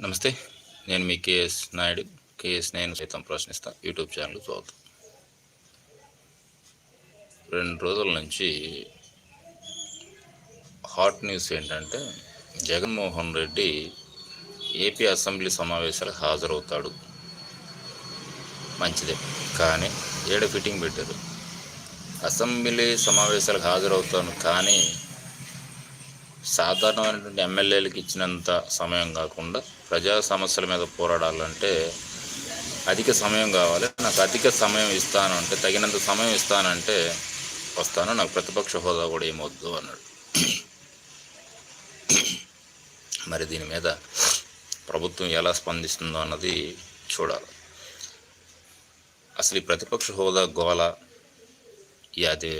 నమస్తే నేను మీ KS Naidu KS నేను సైతం ప్రశ్నిస్తా యూట్యూబ్ ఛానల్ చూద్దాం రెండు రోజుల నుంచి హాట్ న్యూస్ ఏంటంటే జగన్మోహన్ రెడ్డి ఏపీ అసెంబ్లీ సమావేశాలకు హాజరవుతాడు. మంచిదే కానీ ఏడ ఫిట్టింగ్ పెట్టారు? అసెంబ్లీ సమావేశాలకు హాజరవుతాను కానీ సాధారణమైనటువంటి ఎమ్మెల్యేలకు ఇచ్చినంత సమయం కాకుండా ప్రజా సమస్యల మీద పోరాడాలంటే అధిక సమయం కావాలి. నాకు అధిక సమయం ఇస్తాను అంటే తగినంత సమయం ఇస్తానంటే వస్తాను. నాకు ప్రతిపక్ష హోదా కూడా ఏమొద్దు అన్నాడు. మరి దీని మీద ప్రభుత్వం ఎలా స్పందిస్తుందో అన్నది చూడాలి. అసలు ఈ ప్రతిపక్ష హోదా గోల ఈ అది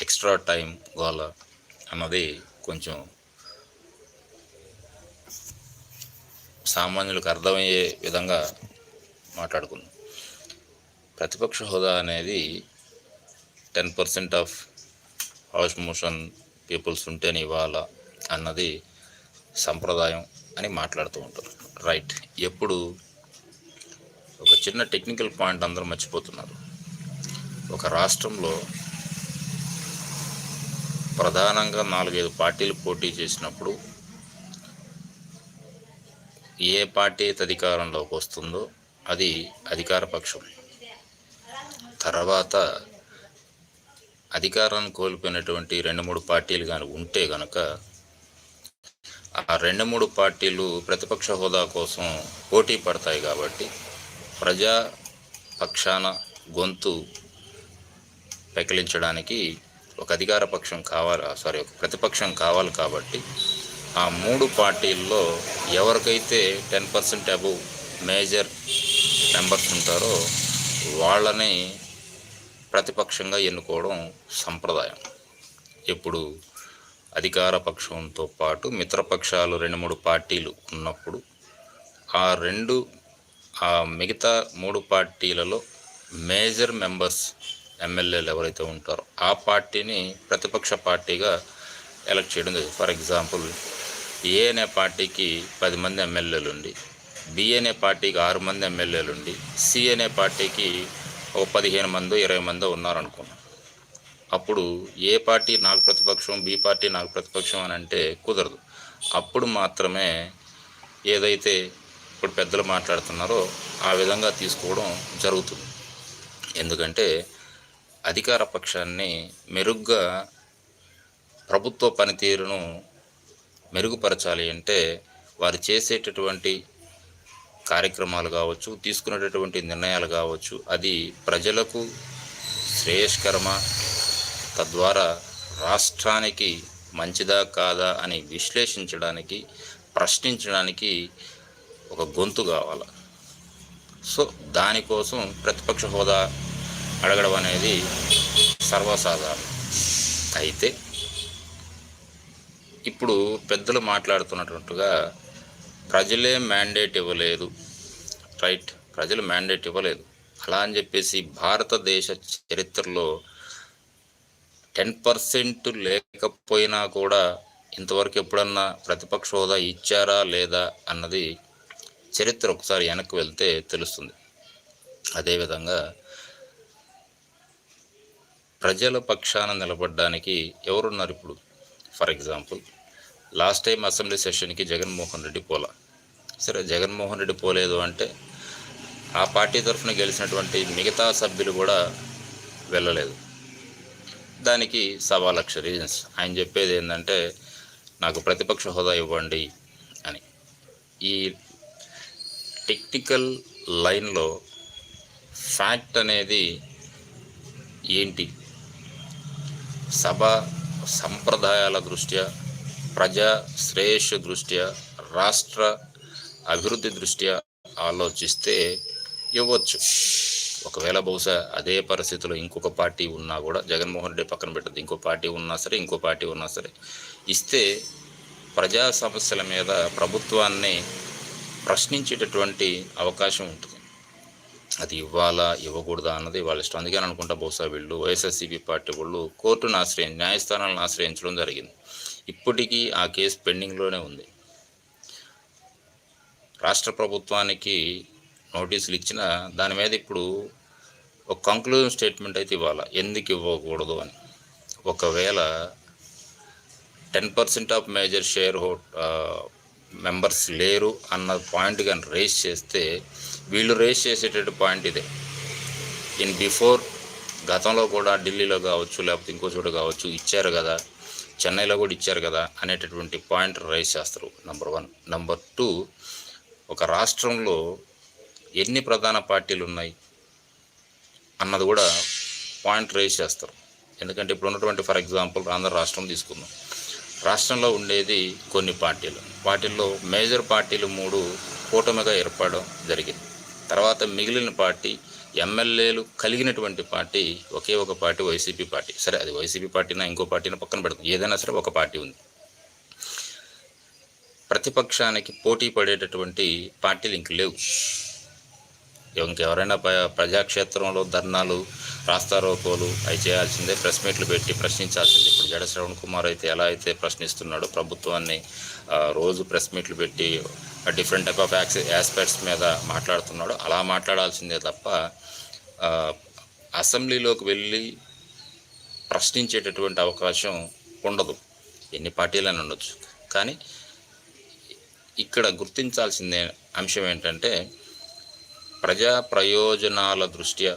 ఎక్స్ట్రా టైం గోల అన్నది కొంచెం సామాన్యులకు అర్థమయ్యే విధంగా మాట్లాడుకుందాం. ప్రతిపక్ష హోదా అనేది ten percent of house motion peoples ఉంటేనే ఇవ్వాలా అన్నది సంప్రదాయం అని మాట్లాడుతూ ఉంటారు. రైట్. ఎప్పుడు ఒక చిన్న టెక్నికల్ పాయింట్ అందరూ మర్చిపోతున్నారు. ఒక రాష్ట్రంలో ప్రధానంగా నాలుగైదు పార్టీలు పోటీ చేసినప్పుడు ఏ పార్టీ అయితే అధికారంలోకి వస్తుందో అది అధికార పక్షం. తర్వాత అధికారాన్ని కోల్పోయినటువంటి రెండు మూడు పార్టీలు కానీ ఉంటే గనక ఆ రెండు మూడు పార్టీలు ప్రతిపక్ష హోదా కోసం పోటీ పడతాయి కాబట్టి ప్రజా పక్షాన గొంతు పెకిలించడానికి ఒక అధికార పక్షం కావాలి సారీ ఒక ప్రతిపక్షం కావాలి కాబట్టి ఆ మూడు పార్టీల్లో ఎవరికైతే ten percent above major members ఉంటారో వాళ్ళని ప్రతిపక్షంగా ఎన్నుకోవడం సంప్రదాయం. ఇప్పుడు అధికార పక్షంతో పాటు మిత్రపక్షాలు రెండు మూడు పార్టీలు ఉన్నప్పుడు ఆ రెండు ఆ మిగతా మూడు పార్టీలలో మేజర్ మెంబర్స్ ఎమ్మెల్యేలు ఎవరైతే ఉంటారో ఆ పార్టీని ప్రతిపక్ష పార్టీగా ఎలక్ట్ చేయడం జరిగింది. ఫర్ ఎగ్జాంపుల్ ఏ అనే పార్టీకి పది మంది ఎమ్మెల్యేలుండి బి అనే పార్టీకి ఆరు మంది ఎమ్మెల్యేలుండి సి అనే పార్టీకి ఒక పదిహేను మందో ఇరవై మందో ఉన్నారనుకున్నాం. అప్పుడు ఏ పార్టీ నాకు ప్రతిపక్షం బి పార్టీ నాకు ప్రతిపక్షం అని అంటే కుదరదు. అప్పుడు మాత్రమే ఏదైతే ఇప్పుడు పెద్దలు మాట్లాడుతున్నారో ఆ విధంగా తీసుకోవడం జరుగుతుంది. ఎందుకంటే అధికార పక్షాన్ని మెరుగ్గా ప్రభుత్వ పనితీరును మెరుగుపరచాలి అంటే వారు చేసేటటువంటి కార్యక్రమాలు కావచ్చు తీసుకునేటటువంటి నిర్ణయాలు కావచ్చు అది ప్రజలకు శ్రేయస్కరమ తద్వారా రాష్ట్రానికి మంచిదా కాదా అని విశ్లేషించడానికి ప్రశ్నించడానికి ఒక గొంతు కావాలి. సో దానికోసం ప్రతిపక్ష హోదా అడగడం అనేది సర్వసాధారణం. అయితే ఇప్పుడు పెద్దలు మాట్లాడుతున్నట్టుగా ప్రజలే మ్యాండేట్ ఇవ్వలేదు. రైట్ ప్రజలు మ్యాండేట్ ఇవ్వలేదు. అలా అని చెప్పేసి భారతదేశ చరిత్రలో టెన్ పర్సెంట్ లేకపోయినా కూడా ఇంతవరకు ఎప్పుడన్నా ప్రతిపక్ష హోదా ఇచ్చారా లేదా అన్నది చరిత్ర ఒకసారి వెనక్కి వెళ్తే తెలుస్తుంది. అదేవిధంగా ప్రజల పక్షాన నిలబడడానికి ఎవరున్నారు ఇప్పుడు? For example last time assembly సెషన్కి Jaganmohan Reddy పోలా. సరే జగన్మోహన్ రెడ్డి పోలేదు అంటే ఆ పార్టీ తరఫున గెలిచినటువంటి మిగతా సభ్యులు కూడా వెళ్ళలేదు. దానికి సవా లక్ష రీజన్స్ ఆయన చెప్పేది ఏంటంటే నాకు ప్రతిపక్ష హోదా ఇవ్వండి అని. ఈ టెక్నికల్ లైన్లో ఫ్యాక్ట్ అనేది ఏంటి? సభ సంప్రదాయాల దృష్ట్యా ప్రజా శ్రేయస్సు దృష్ట్యా రాష్ట్ర అభివృద్ధి దృష్ట్యా ఆలోచిస్తే ఇవ్వచ్చు. ఒకవేళ బహుశా అదే పరిస్థితిలో ఇంకొక పార్టీ ఉన్నా కూడా జగన్మోహన్ రెడ్డి పక్కన పెట్టదు ఇంకో పార్టీ ఉన్నా సరే ఇంకో పార్టీ ఉన్నా సరే ఇస్తే ప్రజా సమస్యల మీద ప్రభుత్వాన్ని ప్రశ్నించేటటువంటి అవకాశం ఉంటుంది. అది ఇవ్వాలా ఇవ్వకూడదా అన్నది వాళ్ళ ఇష్టం అందుకని అనుకుంటా బహుశా వీళ్ళు వైఎస్ఆర్సీపీ పార్టీ వాళ్ళు కోర్టును ఆశ్రయి న్యాయస్థానాలను ఆశ్రయించడం జరిగింది. ఇప్పటికీ ఆ కేసు పెండింగ్లోనే ఉంది. రాష్ట్ర ప్రభుత్వానికి నోటీసులు ఇచ్చిన దాని మీద ఇప్పుడు ఒక కంక్లూజన్ స్టేట్మెంట్ అయితే ఇవ్వాలి. ఎందుకు ఇవ్వకూడదు అని. ఒకవేళ ten percent of major share ho members లేరు అన్న పాయింట్ కానీ రేస్ చేస్తే వీళ్ళు రేస్ చేసేటటువంటి పాయింట్ ఇదే. ఇన్ బిఫోర్ గతంలో కూడా ఢిల్లీలో కావచ్చు లేకపోతే ఇంకో చోట కావచ్చు ఇచ్చారు కదా చెన్నైలో కూడా ఇచ్చారు కదా అనేటటువంటి పాయింట్ రైజ్ చేస్తారు నంబర్ వన్ నంబర్ టూ ఒక రాష్ట్రంలో ఎన్ని ప్రధాన పార్టీలు ఉన్నాయి అన్నది కూడా పాయింట్ రైజ్ చేస్తారు. ఎందుకంటే ఇప్పుడు ఉన్నటువంటి ఫర్ ఎగ్జాంపుల్ ఆంధ్ర రాష్ట్రం తీసుకుందాం. రాష్ట్రంలో ఉండేది కొన్ని పార్టీలు. వాటిల్లో మేజర్ పార్టీలు మూడు కూటమిగా ఏర్పడడం జరిగింది. తర్వాత మిగిలిన పార్టీ ఎమ్మెల్యేలు కలిగినటువంటి పార్టీ ఒకే ఒక పార్టీ వైసీపీ పార్టీ. సరే అది వైసీపీ పార్టీనా ఇంకో పార్టీనా పక్కన పెడతాం. ఏదైనా సరే ఒక పార్టీ ఉంది. ప్రతిపక్షానికి పోటీ పడేటటువంటి పార్టీలు ఇంక లేవు. ఇంకెవరైనా ప్ర- ప్రజాక్షేత్రంలో ధర్నాలు రాస్తారోకోలు అవి చేయాల్సిందే ప్రెస్ మీట్లు పెట్టి ప్రశ్నించాల్సిందే. ఇప్పుడు జడ శ్రవణ్ కుమార్ అయితే ఎలా అయితే ప్రశ్నిస్తున్నాడో ప్రభుత్వాన్ని రోజు ప్రెస్ మీట్లు పెట్టి డిఫరెంట్ టైప్ ఆఫ్ యాక్స్ ఆస్పెక్ట్స్ మీద మాట్లాడుతున్నాడో. అలా మాట్లాడాల్సిందే తప్ప అసెంబ్లీలోకి వెళ్ళి ప్రశ్నించేటటువంటి అవకాశం ఉండదు. ఎన్ని పార్టీలైనా ఉండొచ్చు. కానీ ఇక్కడ గుర్తించాల్సిందే అంశం ఏంటంటే ప్రజా ప్రయోజనాల దృష్ట్యా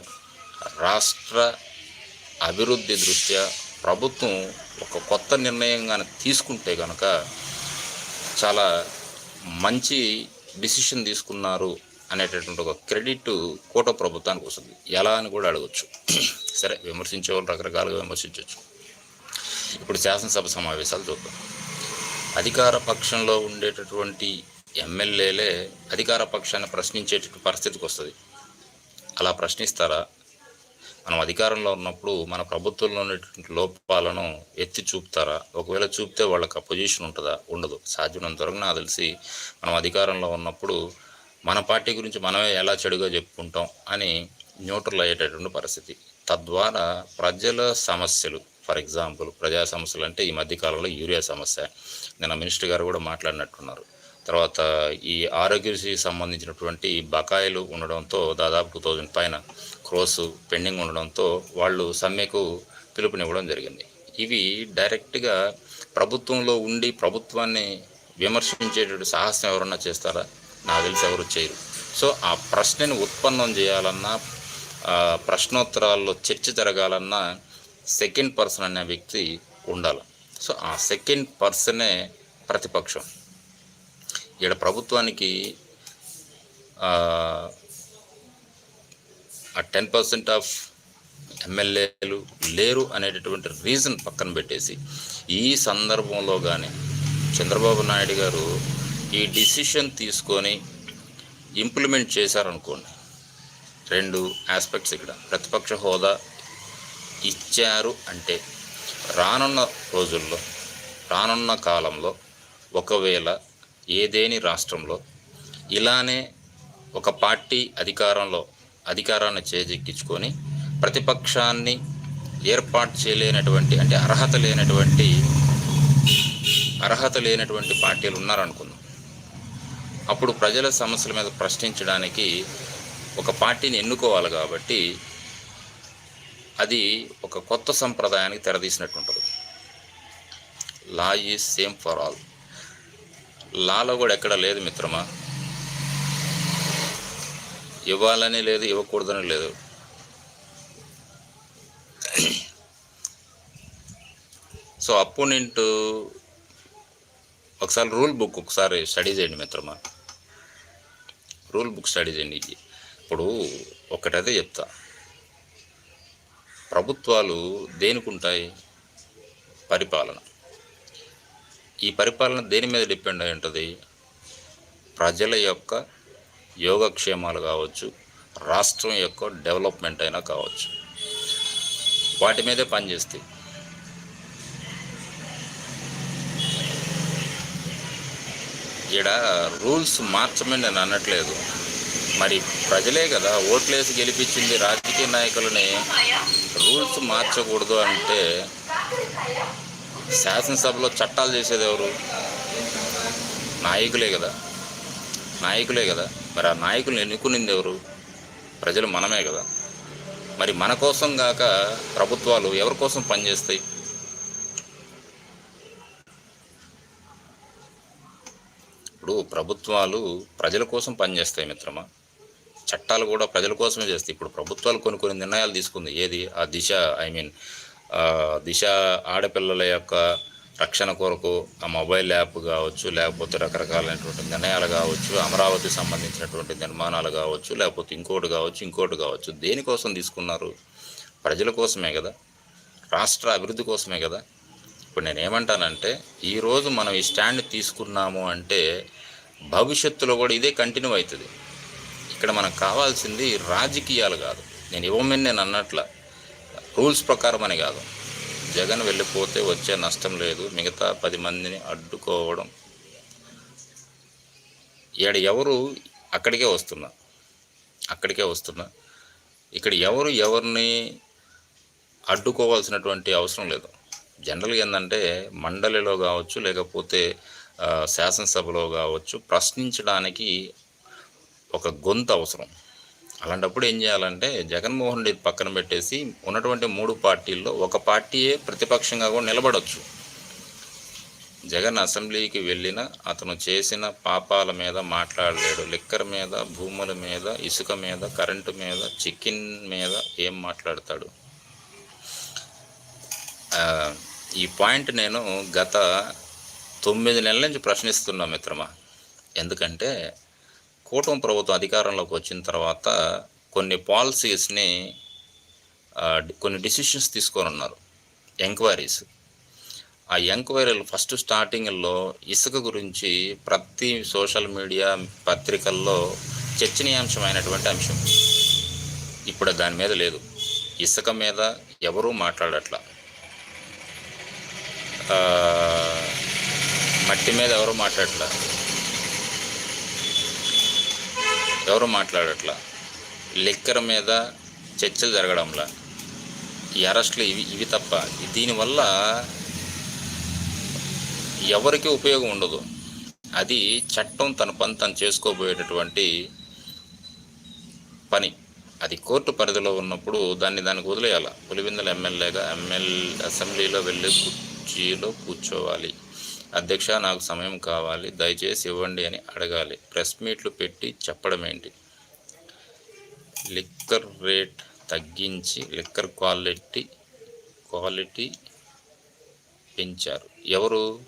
రాష్ట్ర అభివృద్ధి దృష్ట్యా ప్రభుత్వం ఒక కొత్త నిర్ణయం కానీ తీసుకుంటే కనుక చాలా మంచి డిసిషన్ తీసుకున్నారు అనేటటువంటి ఒక క్రెడిట్ కోట ప్రభుత్వానికి వస్తుంది. ఎలా అని కూడా అడగచ్చు. సరే విమర్శించే వాళ్ళు రకరకాలుగా విమర్శించవచ్చు ఇప్పుడు శాసనసభ సమావేశాలు చూద్దాం. అధికార పక్షంలో ఉండేటటువంటి ఎమ్మెల్యేలే అధికార పక్షాన్ని ప్రశ్నించేటటువంటి పరిస్థితికి వస్తుంది. అలా ప్రశ్నిస్తారా? మనం అధికారంలో ఉన్నప్పుడు మన ప్రభుత్వంలో ఉన్నటువంటి లోపాలను ఎత్తి చూపుతారా? ఒకవేళ చూపితే వాళ్ళకి అపోజిషన్ ఉంటుందా? ఉండదు. సాధ్యమైనంత వరకు నాకు తెలిసి మనం అధికారంలో ఉన్నప్పుడు మన పార్టీ గురించి మనమే ఎలా చెడుగా చెప్పుకుంటాం అని న్యూట్రల్ అయ్యేటటువంటి పరిస్థితి. తద్వారా ప్రజల సమస్యలు ఫర్ ఎగ్జాంపుల్ ప్రజా సమస్యలు అంటే ఈ మధ్యకాలంలో యూరియా సమస్య. నిన్న మినిస్టర్ గారు కూడా మాట్లాడినట్టున్నారు. తర్వాత ఈ ఆరోగ్యశ్రీకి సంబంధించినటువంటి బకాయిలు ఉండడంతో దాదాపు టూ థౌజండ్ పైన క్రోస్ పెండింగ్ ఉండడంతో వాళ్ళు సమ్మెకు పిలుపునివ్వడం జరిగింది. ఇవి డైరెక్ట్గా ప్రభుత్వంలో ఉండి ప్రభుత్వాన్ని విమర్శించేటటువంటి సాహసం ఎవరన్నా చేస్తారా? నాకు తెలిసి ఎవరు చేయరు. సో ఆ ప్రశ్నని ఉత్పన్నం చేయాలన్నా ప్రశ్నోత్తరాల్లో చర్చ జరగాలన్నా సెకండ్ పర్సన్ అనే వ్యక్తి ఉండాలి. సో ఆ సెకండ్ పర్సనే ప్రతిపక్షం. ఇక్కడ ప్రభుత్వానికి ఆ టెన్ పర్సెంట్ ఆఫ్ ఎమ్మెల్యేలు లేరు అనేటటువంటి రీజన్ పక్కన పెట్టేసి ఈ సందర్భంలో కానీ చంద్రబాబు నాయుడు గారు ఈ డిసిషన్ తీసుకొని ఇంప్లిమెంట్ చేశారనుకోండి రెండు ఆస్పెక్ట్స్ ఇక్కడ. ప్రతిపక్ష హోదా ఇచ్చారు అంటే రానున్న రోజుల్లో రానున్న కాలంలో ఒకవేళ ఏదేని రాష్ట్రంలో ఇలానే ఒక పార్టీ అధికారంలో అధికారాన్ని చేజెక్కించుకొని ప్రతిపక్షాన్ని ఏర్పాటు చేయలేనటువంటి అంటే అర్హత లేనటువంటి అర్హత లేనటువంటి పార్టీలు ఉన్నారనుకుందాం. అప్పుడు ప్రజల సమస్యల మీద ప్రశ్నించడానికి ఒక పార్టీని ఎన్నుకోవాలి కాబట్టి అది ఒక కొత్త సంప్రదాయానికి తెరదీసినట్టు ఉంటుంది law is same for all లాలో కూడా ఎక్కడ లేదు మిత్రమా? ఇవ్వాలని లేదు ఇవ్వకూడదని లేదు. సో అపోనెంట్ ఒకసారి రూల్ బుక్ ఒకసారి స్టడీ చేయండి మిత్రమా. రూల్ బుక్ స్టడీ చేయండి. ఇప్పుడు ఒకటైతే చెప్తా. ప్రభుత్వాలు దేనికి ఉంటాయి పరిపాలన. ఈ పరిపాలన దేని మీద డిపెండ్ అయి ఉంటుంది? ప్రజల యొక్క యోగక్షేమాలు కావచ్చు రాష్ట్రం యొక్క డెవలప్మెంట్ అయినా కావచ్చు. వాటి మీదే పనిచేస్తాయి ఈడ రూల్స్ మార్చమని నేను అనట్లేదు. మరి ప్రజలే కదా ఓట్లేసి గెలిపించింది రాజకీయ నాయకులని రూల్స్ మార్చకూడదు అంటే శాసనసభలో చట్టాలు చేసేది ఎవరు? నాయకులే కదా. నాయకులే కదా. మరి ఆ నాయకులను ఎన్నుకునింది ఎవరు? ప్రజలు మనమే కదా. మరి మన కోసం కాక ప్రభుత్వాలు ఎవరి కోసం పనిచేస్తాయి? ఇప్పుడు ప్రభుత్వాలు ప్రజల కోసం పనిచేస్తాయి మిత్రమా? చట్టాలు కూడా ప్రజల కోసమే చేస్తాయి. ఇప్పుడు ప్రభుత్వాలు కొన్ని కొన్ని నిర్ణయాలు తీసుకుంది. ఏది? ఆ దిశ ఐ మీన్ దిశ ఆడపిల్లల యొక్క రక్షణ కొరకు ఆ మొబైల్ యాప్ కావచ్చు లేకపోతే రకరకాలైనటువంటి నిర్ణయాలు కావచ్చు అమరావతి సంబంధించినటువంటి నిర్మాణాలు కావచ్చు లేకపోతే ఇంకోటి కావచ్చు ఇంకోటి కావచ్చు దేనికోసం తీసుకున్నారు? ప్రజల కోసమే కదా? రాష్ట్ర అభివృద్ధి కోసమే కదా? ఇప్పుడు నేను ఏమంటానంటే ఈరోజు మనం ఈ స్టాండ్ తీసుకున్నాము అంటే భవిష్యత్తులో కూడా ఇదే కంటిన్యూ అవుతుంది. ఇక్కడ మనకు కావాల్సింది రాజకీయాలు కాదు. నేను ఇవ్వమని నేను అన్నట్ల రూల్స్ ప్రకారం అని కాదు. జగన్ వెళ్ళిపోతే వచ్చే నష్టం లేదు. మిగతా పది మందిని అడ్డుకోవడం. ఇక్కడ ఎవరు అక్కడికే వస్తున్నా. అక్కడికే వస్తున్నా. ఇక్కడ ఎవరు ఎవరిని అడ్డుకోవాల్సినటువంటి అవసరం లేదు. జనరల్గా ఏంటంటే మండలిలో కావచ్చు లేకపోతే శాసనసభలో కావచ్చు ప్రశ్నించడానికి ఒక గొంతు అవసరం. అలాంటప్పుడు ఏం చేయాలంటే జగన్మోహన్ రెడ్డి పక్కన పెట్టేసి ఉన్నటువంటి మూడు పార్టీల్లో ఒక పార్టీయే ప్రతిపక్షంగా కూడా నిలబడవచ్చు జగన్ అసెంబ్లీకి వెళ్ళిన అతను చేసిన పాపాల మీద మాట్లాడలేడు. లిక్కర్ మీద భూముల మీద ఇసుక మీద కరెంటు మీద చికెన్ మీద ఏం మాట్లాడతాడు? ఈ పాయింట్ నేను గత తొమ్మిది నెలల నుంచి ప్రశ్నిస్తున్నా మిత్రమా. ఎందుకంటే కూటమి ప్రభుత్వం అధికారంలోకి వచ్చిన తర్వాత కొన్ని పాలసీస్ని కొన్ని డిసిషన్స్ తీసుకోనున్నారు ఎంక్వైరీస్. ఆ ఎంక్వైరీలు ఫస్ట్ స్టార్టింగ్లో ఇసుక గురించి ప్రతి సోషల్ మీడియా పత్రికల్లో చర్చనీయాంశమైనటువంటి అంశం. ఇప్పుడు దాని మీద లేదు. ఇసుక మీద ఎవరూ మాట్లాడట్లా. మట్టి మీద ఎవరు మాట్లాడట్లా. ఎవరు మాట్లాడట్లా? లిక్కర్ మీద చర్చలు జరగడంలా? ఈ అరెస్టులు ఇవి ఇవి తప్ప. దీనివల్ల ఎవరికి ఉపయోగం ఉండదు. అది చట్టం తన పని తను చేసుకోబోయేటటువంటి పని. అది కోర్టు పరిధిలో ఉన్నప్పుడు దాన్ని దానికి వదిలేయాలి. పులివిందల ఎమ్మెల్యేగా ఎమ్మెల్యే అసెంబ్లీలో వెళ్ళి కుర్చీలో కూర్చోవాలి. అధ్యక్ష నాకు సమయం కావాలి దయచేసి ఇవ్వండి అని అడగాలి. ప్రెస్ మీట్లు పెట్టి చెప్పడం ఏంటి? లిక్కర్ రేట్ తగ్గించి లిక్కర్ క్వాలిటీ క్వాలిటీ పెంచారు. ఎవరు?